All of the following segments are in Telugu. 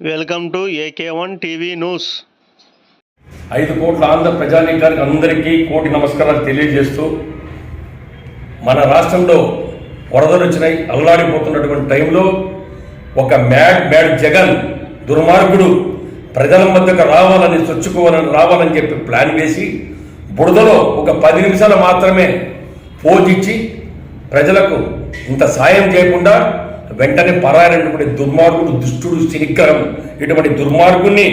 Welcome to AK one TV news. ఐదు కోట్ల ఆంధ్ర ప్రజానీకానికి అందరికీ కోటి నమస్కారాలు తెలియజేస్తూ మన రాష్ట్రంలో వరదలు వచ్చినాయి అల్లాడిపోతున్నటువంటి టైంలో ఒక మ్యాడ్ మ్యాడ్ జగన్ దుర్మార్గుడు ప్రజల మధ్యకు రావాలని చొచ్చుకోవాలని రావాలని చెప్పి ప్లాన్ వేసి బురదలో ఒక పది నిమిషాలు మాత్రమే పోజిచ్చి ప్రజలకు ఇంత సాయం చేయకుండా వెంటనే పరారైనటువంటి దుర్మార్గుడు దుష్టుడు శనిగ్రహం ఇటువంటి దుర్మార్గుణ్ణి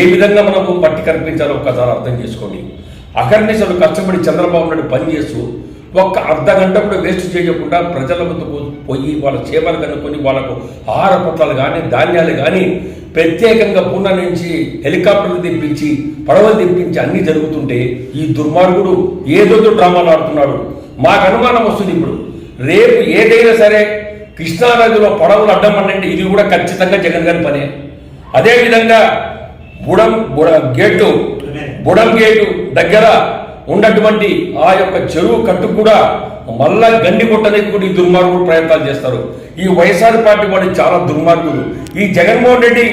ఏ విధంగా మనకు పట్టి కనిపించాలో ఒక్కసారి అర్థం చేసుకోండి. అకర్నిశలు కష్టపడి చంద్రబాబు నాయుడు పనిచేస్తూ ఒక్క అర్ధ గంట కూడా వేస్ట్ చేయకుండా ప్రజల వద్దకు పోయి వాళ్ళ చేపలు కనుక్కొని వాళ్ళకు ఆహార పత్రాలు కానీ ధాన్యాలు కానీ ప్రత్యేకంగా పూర్ణ నుంచి హెలికాప్టర్లు తెప్పించి పడవలు తెప్పించి అన్నీ జరుగుతుంటే ఈ దుర్మార్గుడు ఏదో డ్రామాలు ఆడుతున్నాడు. మాకు అనుమానం వస్తుంది ఇప్పుడు. రేపు ఏదైనా సరే కృష్ణానదిలో పడవలు అడ్డం అంటే ఇది కూడా ఖచ్చితంగా జగన్ గారి పనే. అదేవిధంగా బుడం బుడ గేటు బుడం గేటు దగ్గర ఉన్నటువంటి ఆ యొక్క చెరువు కట్టు కూడా మళ్ళా గండి కొట్టడానికి కూడా ఈ దుర్మార్గులు ప్రయత్నాలు చేస్తారు. ఈ వైఎస్ఆర్ పార్టీ వాడు చాలా దుర్మార్గులు. ఈ జగన్మోహన్ రెడ్డి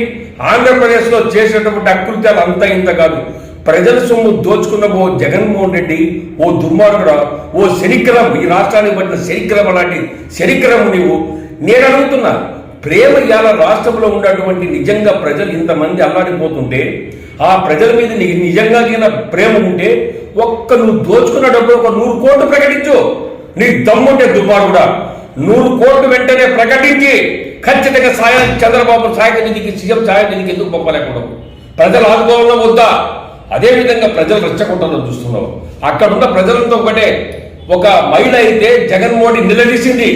ఆంధ్రప్రదేశ్లో చేసినటువంటి అకృత్యాలు అంతా ఇంత కాదు. ప్రజల సొమ్ము దోచుకున్న ఓ జగన్మోహన్ రెడ్డి ఓ దుర్మార్గుడా ఓ శనిగ్రహం ఈ రాష్ట్రానికి పట్టిన శనిగ్రహం లాంటి శనిగ్రహం నీవు. నేను అడుగుతున్నా ప్రేమ ఇవాళ రాష్ట్రంలో ఉన్నటువంటి నిజంగా ప్రజలు ఇంతమంది అల్లాడిపోతుంటే ఆ ప్రజల మీద నీకు నిజంగా గిన ప్రేమ ఉంటే ఒక్క నువ్వు దోచుకున్న డబ్బు ఒక నూరు కోట్లు ప్రకటించు. నీ దమ్ముంటే దుర్మార్గుడా. నూరు కోట్లు వెంటనే ప్రకటించి ఖచ్చితంగా సాయం చంద్రబాబు సాయక నిధికి సీఎం సాయ నిధికి ఎందుకు పంపలేకూడదు? ప్రజలు ఆదుకోవాలో వద్దా? అదే విధంగా ప్రజలు రెచ్చగొట్టాలని చూస్తున్నావు అక్కడ ఉన్న ప్రజలతో ఒకటే ఒక మహిళ అయితే జగన్మోహన్ నిలదీసింది.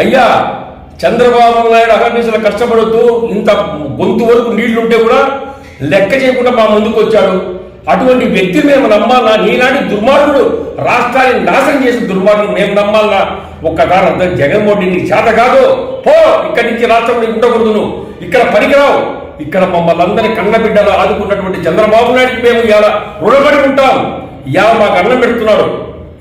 అయ్యా చంద్రబాబు నాయుడు అహర్నిశలు కష్టపడుతూ ఇంత గొంతు వరకు నీళ్ళుంటే కూడా లెక్క చేయకుండా మా ముందుకు వచ్చాడు. అటువంటి వ్యక్తి మేము నమ్మాలా? నీలాంటి దుర్మార్గుడు రాష్ట్రాన్ని నాశనం చేసిన దుర్మార్గుడు మేము నమ్మాలా? ఒక్కసారి అర్థం జగన్మోహన్ రెడ్డి చేత కాదు. పో ఇక్కడి నుంచి రాష్ట్రం ఉండకూడదు నువ్వు ఇక్కడ పనికిరావు. ఇక్కడ మమ్మల్ని అందరి కన్నబిడ్డలు ఆదుకున్నటువంటి చంద్రబాబు నాయుడికి మేము ఇలా రుణపడి ఉంటాం ఇవాళ మాకు అన్నం పెడుతున్నాడు.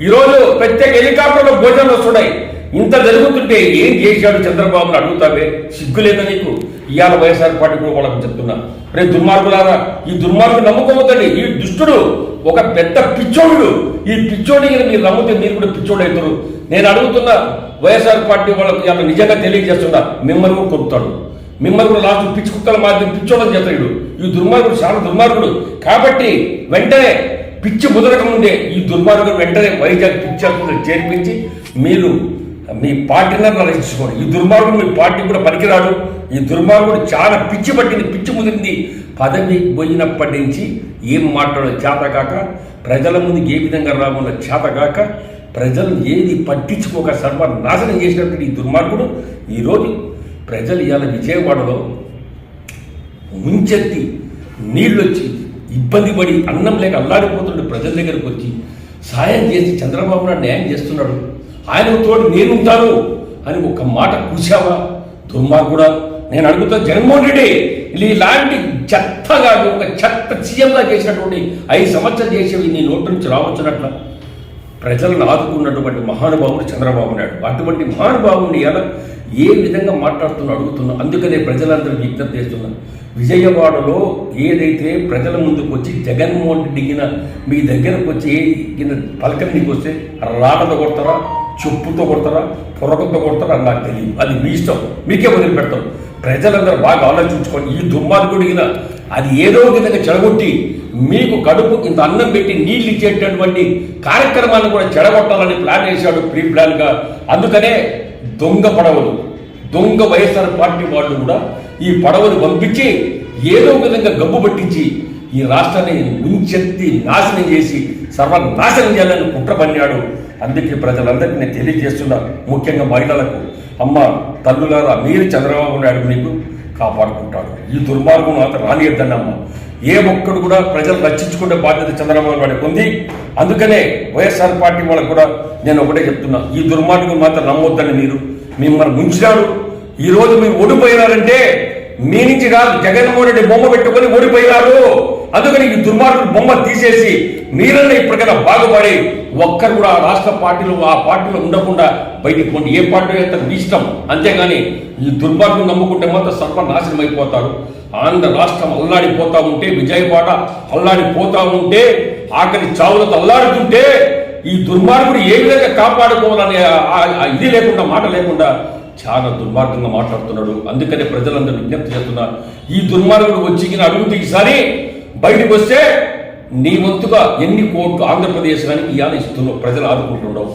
ఈరోజు ప్రత్యేక హెలికాప్టర్లో భోజనాలు వస్తున్నాయి. ఇంత జరుగుతుంటే ఏం చేశాడు చంద్రబాబును అడుగుతావే? సిగ్గు లేదా నీకు? ఇవాళ వైఎస్ఆర్ పార్టీ కూడా వాళ్ళకి చెప్తున్నా. రే దుర్మార్గులారా ఈ దుర్మార్గు నమ్ముకోవద్దండి. ఈ దుష్టుడు ఒక పెద్ద పిచ్చోడు. ఈ పిచ్చోడి మీరు నమ్మితే మీరు కూడా పిచ్చోడు అవుతారు. నేను అడుగుతున్నా వైఎస్ఆర్ పార్టీ వాళ్ళకి ఇవాళ నిజంగా తెలియజేస్తున్నా. మిమ్మల్ని కూడా కొడుతాడు. మిమ్మల్ని కూడా లాస్ట్ పిచ్చి కుక్కల మాధ్యం పిచ్చోడం చేతయుడు. ఈ దుర్మార్గుడు చాలా దుర్మార్గుడు. కాబట్టి వెంటనే పిచ్చి ముదరక ముందే ఈ దుర్మార్గుడు వెంటనే వైజాగ్ పిచ్చి చేర్పించి మీరు మీ పార్టీని రక్షించుకోండి. ఈ దుర్మార్గుడు మీ పార్టీ కూడా పనికిరాడు. ఈ దుర్మార్గుడు చాలా పిచ్చి పట్టింది పిచ్చి ముదిరింది. పదవి పోయినప్పటి నుంచి ఏం మాట్లాడో చేతకాక ప్రజల ముందుకు ఏ విధంగా రావాలో చేతకాక ప్రజలు ఏది పట్టించుకోక సర్వనాశనం చేసినటువంటి ఈ దుర్మార్గుడు ఈరోజు ప్రజలు ఇవాళ విజయవాడలో ముంచెత్తి నీళ్ళు వచ్చి ఇబ్బంది పడి అన్నం లేక అల్లాడిపోతుండే ప్రజల దగ్గరకు వచ్చి సాయం చేసి చంద్రబాబు నాయుడు న్యాయం చేస్తున్నాడు. ఆయన తోడు నేనుంటాను అని ఒక మాట కూర్చావా దుర్మార్గుడా నేను అడుగుతా జగన్మోహన్ రెడ్డి ఇలాంటి చెత్తగా ఒక చెత్త సీఎంగా చేసినటువంటి ఐదు సంవత్సరాలు చేసేవి నీ నోటి నుంచి రావచ్చునట్ల? ప్రజలను ఆదుకున్నటువంటి మహానుభావుడు చంద్రబాబు నాయుడు. అటువంటి మహానుభావుని ఎలా ఏ విధంగా మాట్లాడుతున్నా అడుగుతున్నా అందుకనే ప్రజలందరూ విజ్ఞప్తి చేస్తున్నారు విజయవాడలో ఏదైతే ప్రజల ముందుకు వచ్చి జగన్మోహన్ రెడ్డి గిన మీ దగ్గరకు వచ్చి ఏ గిన పలకం నీకు వస్తే రాటతో కొడతారా చెప్పుతో కొడతారా పొరకతో కొడతారా అని నాకు తెలియదు. అది మీ ఇష్టం. మీకే వదిలిపెడతాం. ప్రజలందరూ బాగా ఆలోచించుకోండి ఈ దుమ్మార్గుడిగిన అది ఏదో విధంగా చెడగొట్టి మీకు కడుపు ఇంత అన్నం పెట్టి నీళ్ళు ఇచ్చేటటువంటి కార్యక్రమాన్ని కూడా చెడగొట్టాలని ప్లాన్ వేశాడు ప్రీ ప్లాన్గా అందుకనే దొంగ పడవలు దొంగ వైఎస్ఆర్ పార్టీ వాళ్ళు కూడా ఈ పడవలు పంపించి ఏదో విధంగా గబ్బు పట్టించి ఈ రాష్ట్రాన్ని ముంచెత్తి నాశనం చేసి సర్వనాశనం చేయాలని కుట్ర పన్నాడు. అందుకే ప్రజలందరికీ నేను తెలియజేస్తున్నా ముఖ్యంగా మహిళలకు. అమ్మ తల్లులారా మీరు చంద్రబాబు నాయుడు మీకు కాపాడుకుంటాడు. ఈ దుర్మార్గం అతను రానియద్దన్నమ్మ. ఏ ఒక్కడు కూడా ప్రజలు రక్షించుకునే బాధ్యత చంద్రబాబు నాయుడు ఉంది. అందుకనే వైఎస్ఆర్ పార్టీ వాళ్ళకు కూడా నేను ఒకటే చెప్తున్నా ఈ దుర్మార్గం మాత్రం నమ్మొద్దండి మీరు. మిమ్మల్ని ముంచినాడు ఈరోజు మీరు ఓడిపోయినారంటే మీ నుంచి కాదు జగన్మోహన్ రెడ్డి బొమ్మ పెట్టుకొని ఓడిపోయినారు. అందుకని ఈ దుర్మార్గుడు బొమ్మ తీసేసి మీరన్న ఇప్పటికైనా బాగుపడి ఒక్కరు కూడా ఆ రాష్ట్ర పార్టీలో ఆ పార్టీలో ఉండకుండా బయటికి పోండి. ఏ పార్టీ అయితే మీ ఇష్టం. అంతేగాని ఈ దుర్మార్గం నమ్ముకుంటే మాత్రం సర్వనాశనం అయిపోతారు ఆంధ్ర రాష్ట్రం అల్లాడిపోతా ఉంటే విజయవాడ అల్లాడిపోతా ఉంటే ఆఖరి చావులతో అల్లాడుతుంటే ఈ దుర్మార్గుడు ఏ విధంగా కాపాడుకోవాలనే ఇది లేకుండా మాట లేకుండా చాలా దుర్మార్గంగా మాట్లాడుతున్నాడు. అందుకనే ప్రజలందరూ విజ్ఞప్తి చేస్తున్నారు ఈ దుర్మార్గుడు వచ్చి అభివృద్ధికి సరే బయటకు వస్తే నీ వంతుగా ఎన్ని కోట్లు ఆంధ్రప్రదేశ్ కానీ ఇవాళ ఇస్తున్నావు ప్రజలు ఆదుకుంటున్నావు.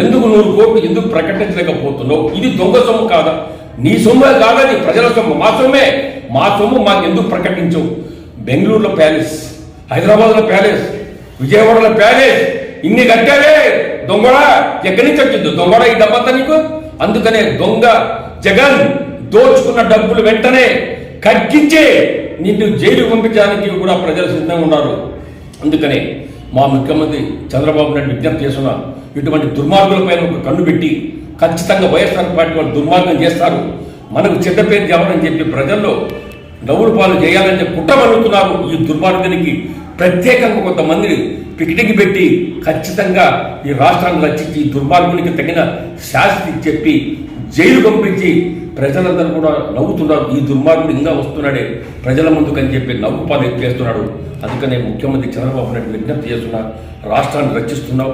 ఎందుకు నూరు కోట్లు ఎందుకు ప్రకటించలేకపోతున్నావు? ఇది దొంగ సొమ్ము కాదా? నీ సొమ్మే కాదని ప్రజల సొమ్ము. మా సొమ్మే. మా సొమ్ము మాకు ఎందుకు ప్రకటించవు? బెంగళూరులో ప్యాలెస్ హైదరాబాద్లో ప్యాలెస్ విజయవాడలో ప్యాలెస్ ఇన్ని కట్టాలే దొంగడా? ఎక్కడి నుంచి వచ్చింది? దొంగడా ఈ డబ్బంతా నీకు? అందుకనే దొంగ జగన్ దోచుకున్న డబ్బులు వెంటనే కక్కించే నిన్ను జైలు పంపించడానికి కూడా ప్రజలు సిద్ధంగా ఉన్నారు. అందుకనే మా ముఖ్యమంత్రి చంద్రబాబు నాయుడు విజ్ఞప్తి చేస్తున్నా ఇటువంటి దుర్మార్గులపైన ఒక కన్ను పెట్టి ఖచ్చితంగా వైఎస్ఆర్ పార్టీ వాళ్ళు దుర్మార్గం చేస్తారు. మనకు చెడ్డ పేరు తేవాలని చెప్పి ప్రజల్లో నవ్వులు పాలు చేయాలని చెప్పి ఈ దుర్మార్గునికి. ప్రత్యేకంగా కొంతమందిని పికిటికి పెట్టి ఖచ్చితంగా ఈ రాష్ట్రాన్ని రచించి ఈ దుర్మార్గునికి తగిన శాస్తి చెప్పి జైలు పంపించి ప్రజలందరూ కూడా నవ్వుతున్నారు. ఈ దుర్మార్గుడు ఇంకా వస్తున్నాడే. ప్రజల ముందుకు అని చెప్పి నవ్వు పాలు చేస్తున్నాడు అందుకనే ముఖ్యమంత్రి చంద్రబాబు నాయుడు విజ్ఞప్తి చేస్తున్నా రాష్ట్రాన్ని రచిస్తున్నావు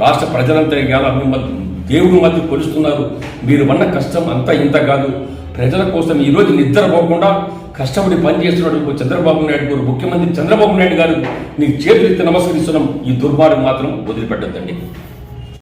రాష్ట్ర ప్రజలంతా ఇవాళ మిమ్మల్ని దేవుడి మధ్య కొలుస్తున్నారు. మీరు వన్న కష్టం అంతా ఇంత కాదు. ప్రజల కోసం ఈ రోజు నిద్రపోకుండా కష్టపడి పనిచేస్తున్నటువంటి చంద్రబాబు నాయుడు గారు ముఖ్యమంత్రి చంద్రబాబు నాయుడు గారు నీకు చేతులెత్తి నమస్కరిస్తున్నాం. ఈ దుర్మార్గం మాత్రం వదిలిపెట్టద్దండి.